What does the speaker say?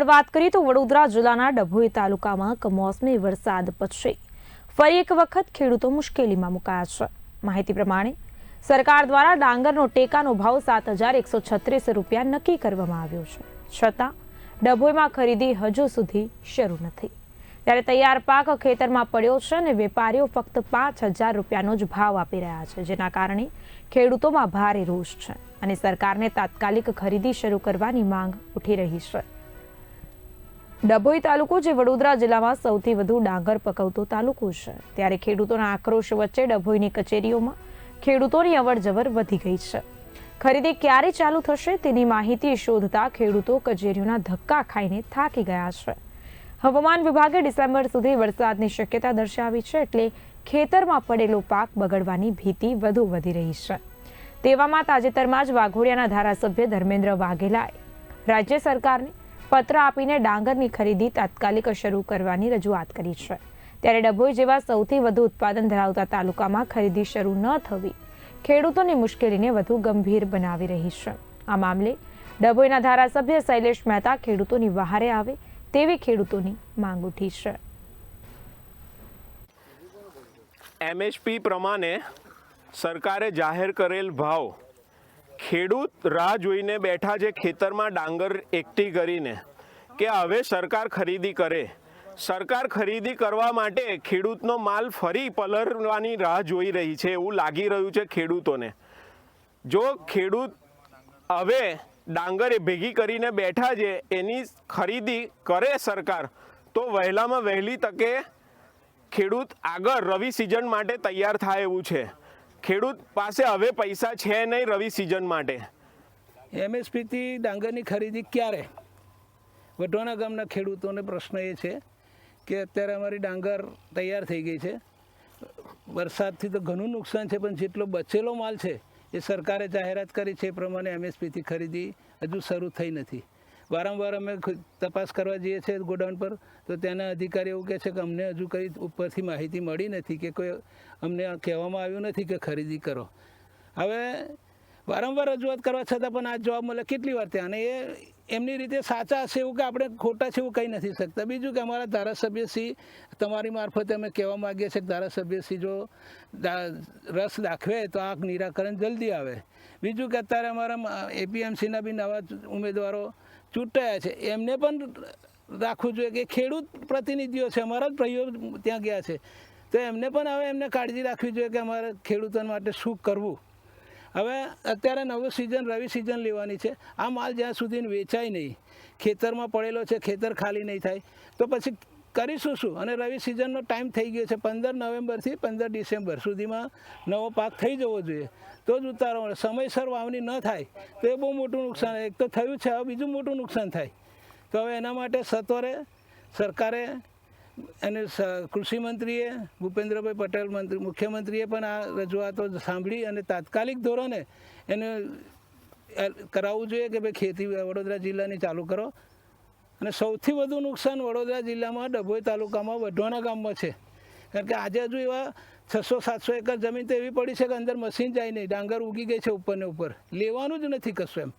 વાત કરીએ તો વડોદરા જિલ્લાના ડભોઈ તાલુકામાં કમોસમી વરસાદ પછી ફરી એક વખત ખેડૂતો મુશ્કેલીમાં મુકાયા છે. માહિતી પ્રમાણે, સરકાર દ્વારા ડાંગરનો ટેકાનો ભાવ સાત હજાર એકસો છત્રીસ રૂપિયા નક્કી કરવામાં આવ્યો છે. છતાં, ડભોઈમાં ખરીદી હજુ સુધી શરૂ નથી. ત્યારે તૈયાર પાક ખેતરમાં પડ્યો છે અને વેપારીઓ ફક્ત પાંચ હજાર રૂપિયાનો જ ભાવ આપી રહ્યા છે, જેના કારણે ખેડૂતોમાં ભારે રોષ છે અને સરકારને તાત્કાલિક ખરીદી શરૂ કરવાની માંગ ઉઠી રહી છે. ડભોઈ તાલુકો જે વડોદરા જિલ્લામાં સૌથી વધુ ડાંગર પકવતો તાલુકો છે. ત્યારે ખેડૂતોના આક્રોશ વચ્ચે ડભોઈની કચેરીઓમાં ખેડૂતોની અવરજવર વધી ગઈ છે. ખરીદી ક્યારે ચાલુ થશે તેની માહિતી શોધતા ખેડૂતો કચેરીઓના ધક્કા ખાઈને થાકી ગયા છે. હવામાન વિભાગે ડિસેમ્બર સુધી વરસાદની શક્યતા દર્શાવી છે એટલે ખેતરમાં પડેલો પાક બગડવાની ભીતિ વધુ વધી રહી છે. તેવામાં તાજેતરમાં જ વાઘોડિયાના ધારાસભ્ય ધર્મેન્દ્ર વાઘેલાએ રાજ્ય સરકારને પત્ર આપીને ડાંગરની ખરીદી તાત્કાલિક શરૂ કરવાની રજૂઆત કરી છે. ત્યારે ડભોઈ જેવા સૌથી વધુ ઉત્પાદન ધરાવતા તાલુકામાં ખરીદી શરૂ ન થવી ખેડૂતોની મુશ્કેલીને વધુ ગંભીર બનાવી રહી છે. આ મામલે ડભોઈના ધારાસભ્ય શૈલેષ મહેતા ખેડૂતોની વહારે આવે તેવી ખેડૂતોની માંગ ઉઠી છે. એમએસપી પ્રમાણે સરકારે જાહેર કરેલ ભાવ ખેડૂત રાહ જોઈને બેઠા છે ખેતરમાં ડાંગર એકઠી કરીને. કે હવે સરકાર ખરીદી કરે. સરકાર ખરીદી કરવા માટે ખેડૂતનો માલ ફરી પલરવાની રાહ જોઈ રહી છે. એવું લાગી રહ્યું છે ખેડૂતોને. જો ખેડૂત હવે ડાંગર ભેગી કરીને બેઠા છે, એની ખરીદી કરે સરકાર, તો વહેલામાં વહેલી તકે ખેડૂત આગળ રવિ સિઝન માટે તૈયાર થાય એવું છે. ખેડૂત પાસે હવે પૈસા છે નહીં રવિ સિઝન માટે. એમએસપીથી ડાંગરની ખરીદી ક્યારે? વઢવાણા ગામના ખેડૂતોને પ્રશ્ન એ છે કે અત્યારે અમારી ડાંગર તૈયાર થઈ ગઈ છે. વરસાદથી તો ઘણું નુકસાન છે, પણ જેટલો બચેલો માલ છે, એ સરકારે જાહેરાત કરી છે, એ પ્રમાણે એમએસપીથી ખરીદી હજુ શરૂ થઈ નથી. વારંવાર અમે તપાસ કરવા જઈએ છીએ ગોડાઉન પર, તો ત્યાંના અધિકારી એવું કહે છે કે અમને હજુ કંઈ ઉપરથી માહિતી મળી નથી કે કોઈ અમને કહેવામાં આવ્યું નથી કે ખરીદી કરો. હવે વારંવાર રજૂઆત કરવા છતાં પણ આ જવાબ મળે કેટલી વાર ત્યાં? અને એ એમની રીતે સાચા છે એવું કે આપણે ખોટા છે એવું કહી નથી શકતા. બીજું કે અમારા ધારાસભ્યશ્રી તમારી મારફતે અમે કહેવા માગીએ છીએ કે ધારાસભ્યશ્રી જો રસ દાખવે તો આ નિરાકરણ જલ્દી આવે. બીજું કે અત્યારે અમારા એપીએમસીના બી નવા ઉમેદવારો ચૂંટાયા છે. એમને પણ રાખવું જોઈએ કે ખેડૂત પ્રતિનિધિઓ છે. અમારા જ ભાઈઓ ત્યાં ગયા છે. તો એમને પણ હવે એમને કાળજી રાખવી જોઈએ કે અમારે ખેડૂતો માટે શું કરવું. હવે અત્યારે નવું સિઝન રવિ સિઝન લેવાની છે. આ માલ જ્યાં સુધી વેચાય નહીં, ખેતરમાં પડેલો છે, ખેતર ખાલી નહીં થાય, તો પછી કરીશું શું? અને રવિ સિઝનનો ટાઈમ થઈ ગયો છે પંદર નવેમ્બરથી પંદર ડિસેમ્બર સુધીમાં નવો પાક થઈ જવો જોઈએ. તો જ ઉતારો સમયસર વાવણી ન થાય, તો એ બહુ મોટું નુકસાન. એક તો થયું છે, હવે બીજું મોટું નુકસાન થાય. તો હવે એના માટે સત્વરે, સરકારે અને કૃષિમંત્રીએ કૃષિ મંત્રીએ, ભૂપેન્દ્રભાઈ પટેલ મંત્રી, મુખ્યમંત્રીએ પણ આ રજૂઆતો સાંભળી અને તાત્કાલિક ધોરણે એને કરાવવું જોઈએ કે ભાઈ ખેતી વડોદરા જિલ્લાની ચાલુ કરો. અને સૌથી વધુ નુકસાન વડોદરા જિલ્લામાં ડભોઈ તાલુકામાં વઢવાણા ગામમાં છે. કારણ કે આજે હજુ એવા છસો સાતસો એકર જમીન તો એવી પડી છે કે અંદર મશીન જાય નહીં, ડાંગર ઉગી ગઈ છે ઉપર ને ઉપર. લેવાનું જ નથી કશું એમ.